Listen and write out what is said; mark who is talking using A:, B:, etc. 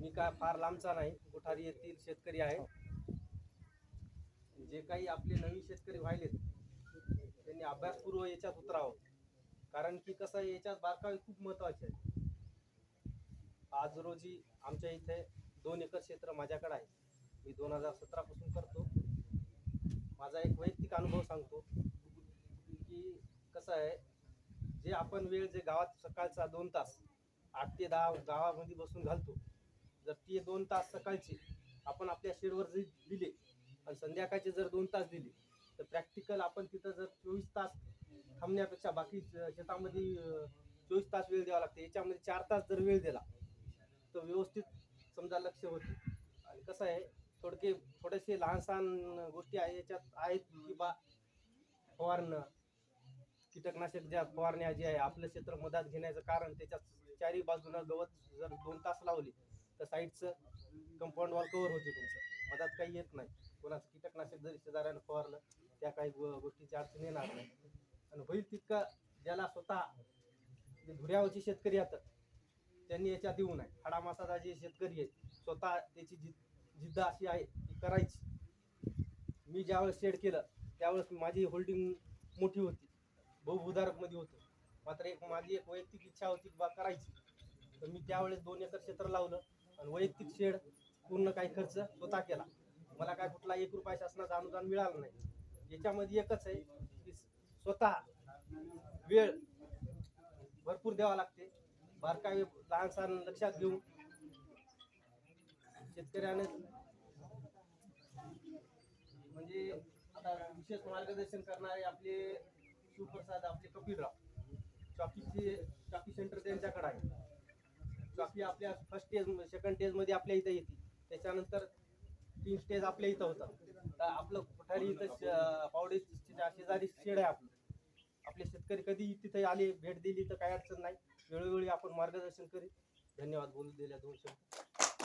A: मी काय फार लांबचा नाही कोठारी येथील शेतकरी आहे. जे काही आपले नवीन शेतकरी व्हायलेत त्यांनी अभ्यासपूर्व याच्यात उतरावं. कारण की कसं आहे, याच्यात बारकावे खूप महत्त्वाचे आहे आज रोजी आमच्या इथे दोन एकर क्षेत्र माझ्याकडे आहे. मी दोन हजार सतरा पासून करतो. माझा एक वैयक्तिक अनुभव सांगतो की कसं आहे जे आपण वेळ जे गावात सकाळचा दोन तास आठ ते दहा गावामध्ये बसून घालतो जर ते दोन तास सकाळचे आपण आपल्या शेडवर जर दिले आणि संध्याकाळचे जर दोन तास दिले तर प्रॅक्टिकल आपण तिथं जर चोवीस तास थांबण्यापेक्षा बाकी शेतामध्ये चोवीस तास वेळ द्यावा लागते. याच्यामध्ये चार तास जर वेळ दिला तर व्यवस्थित समजा लक्ष होते. आणि कसं आहे थोडके थोडेसे लहान सहान गोष्टी आहे याच्यात आहेत की बा फवारणं कीटकनाशक ज्या फवारण्या जे आहे आपलं क्षेत्र मधात घेण्याचं कारण त्याच्यात चारी बाजूनं गवत जर दोन तास लावले तर साईडचं कंपाऊंड वॉल कव्हर होते तुमचं. मधात काही येत नाही. कोणाचं कीटकनाशक जरी शेजाऱ्यानं फवारलं त्या काही गोष्टीची अडचण येणार नाही. आणि होईल तितका ज्याला स्वतः धुऱ्यावरचे शेतकरी आता त्यांनी याच्यात देऊ नये. हाडामासाचा जे शेतकरी आहे स्वतः त्याची जिद जिद्द अशी आहे ती करायची. मी ज्यावेळेस शेड केलं त्यावेळेस माझी होल्डिंग मोठी होती. बहुभूधारकमध्ये होतो. मात्र एक माझी एक वैयक्तिक इच्छा होती बा करायची. तर मी त्यावेळेस दोन एकर क्षेत्र लावलं आणि वैयक्तिक शेड पूर्ण काही खर्च स्वतः केला. मला काय कुठला एक रुपया शासनाचं अनुदान मिळालं नाही. याच्यामध्ये एकच आहे की स्वतः वेळ भरपूर द्यावा लागते. बारकावे लहान सहान लक्षात घेऊन शेतकऱ्याने म्हणजे आता विशेष मार्गदर्शन करणारे आपले शिवप्रसाद आपले कपिलराव चॉकीचे चॉकी सेंटर त्यांच्याकडे आहे. चॉकी आपल्या फर्स्ट स्टेज सेकंड स्टेजमध्ये आपल्या इथं येते. त्याच्यानंतर तीन स्टेज आपल्या इथं होतं तर आपलं कोठारी इथं पावडे शेजारी शेड आहे आपलं. आपले शेतकरी कधी तिथे आले भेट दिली तर काही अडचण नाही. वेळोवेळी आपण मार्गदर्शन करीत धन्यवाद. बोलू दिल्या दोन शब्द.